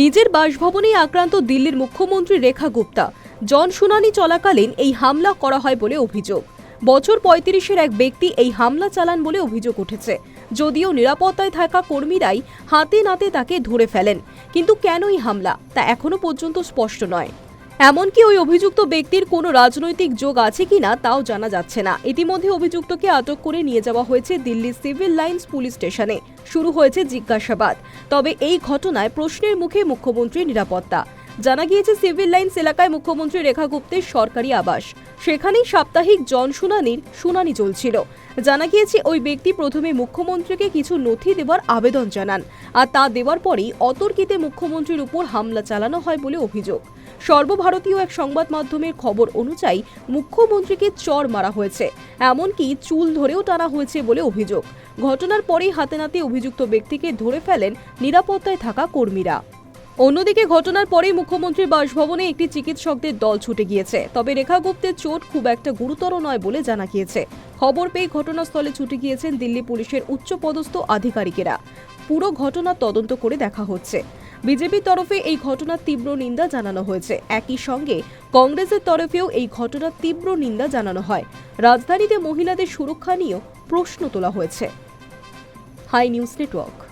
নিজের বাসভবনেই আক্রান্ত দিল্লির মুখ্যমন্ত্রী রেখা গুপ্তা। জন শুনানি চলাকালীন এই হামলা করা হয় বলে অভিযোগ। বছর পঁয়ত্রিশের এক ব্যক্তি এই হামলা চালান বলে অভিযোগ উঠেছে। যদিও নিরাপত্তায় থাকা কর্মীরাই হাতে নাতে তাকে ধরে ফেলেন। কিন্তু কেন এই হামলা, তা এখনও পর্যন্ত স্পষ্ট নয়। এমনকি ওই অভিযুক্ত ব্যক্তির কোনো রাজনৈতিক যোগ আছে কিনা তাও জানা যাচ্ছে না। ইতিমধ্যে অভিযুক্তকে আটক করে নিয়ে যাওয়া হয়েছে দিল্লি সিভিল লাইন্স পুলিশ স্টেশনে। শুরু হয়েছে জিজ্ঞাসাবাদ। তবে এই ঘটনায় প্রশ্নের মুখে মুখ্যমন্ত্রীর নিরাপত্তা। জানা গিয়েছে, সিভিল লাইন্স এলাকায় মুখ্যমন্ত্রী রেখা গুপ্তের সরকারি আবাস। সেখানেই সাপ্তাহিক জনশুনানির শুনানি চলছিল। জানা গিয়েছে, ওই ব্যক্তি প্রথমে মুখ্যমন্ত্রীকে কিছু নথি দেওয়ার আবেদন জানান আর তা দেওয়ার পরেই অতর্কিতে মুখ্যমন্ত্রীর উপর হামলা চালানো হয় বলে অভিযোগ। সর্বভারতীয় এক সংবাদ মাধ্যমের খবর অনুযায়ী, মুখ্যমন্ত্রীকে চর মারা হয়েছে, এমনকি চুল ধরেও টানা হয়েছে বলে অভিযোগ। ঘটনার পরেই হাতে নাতে অভিযুক্ত ব্যক্তিকে ধরে ফেলেন নিরাপত্তায় থাকা কর্মীরা। অন্যদিকে ঘটনার পরেই মুখ্যমন্ত্রীর বাসভবনে একটি চিকিৎসকদের দল ছুটে গিয়েছে। তবে রেখা গুপ্তের চোট খুব একটা গুরুতর নয় বলে জানা গিয়েছে। খবর পেয়ে ঘটনাস্থলে ছুটে গিয়েছেন দিল্লি পুলিশের উচ্চপদস্থ আধিকারিকেরা। পুরো ঘটনা তদন্ত করে দেখা হচ্ছে। বিজেপির তরফে এই ঘটনার তীব্র নিন্দা জানানো হয়েছে। একই সঙ্গে কংগ্রেসের তরফেও এই ঘটনার তীব্র নিন্দা জানানো হয়। রাজধানীতে মহিলাদের সুরক্ষা নিয়েও প্রশ্ন তোলা হয়েছে। Hi news network.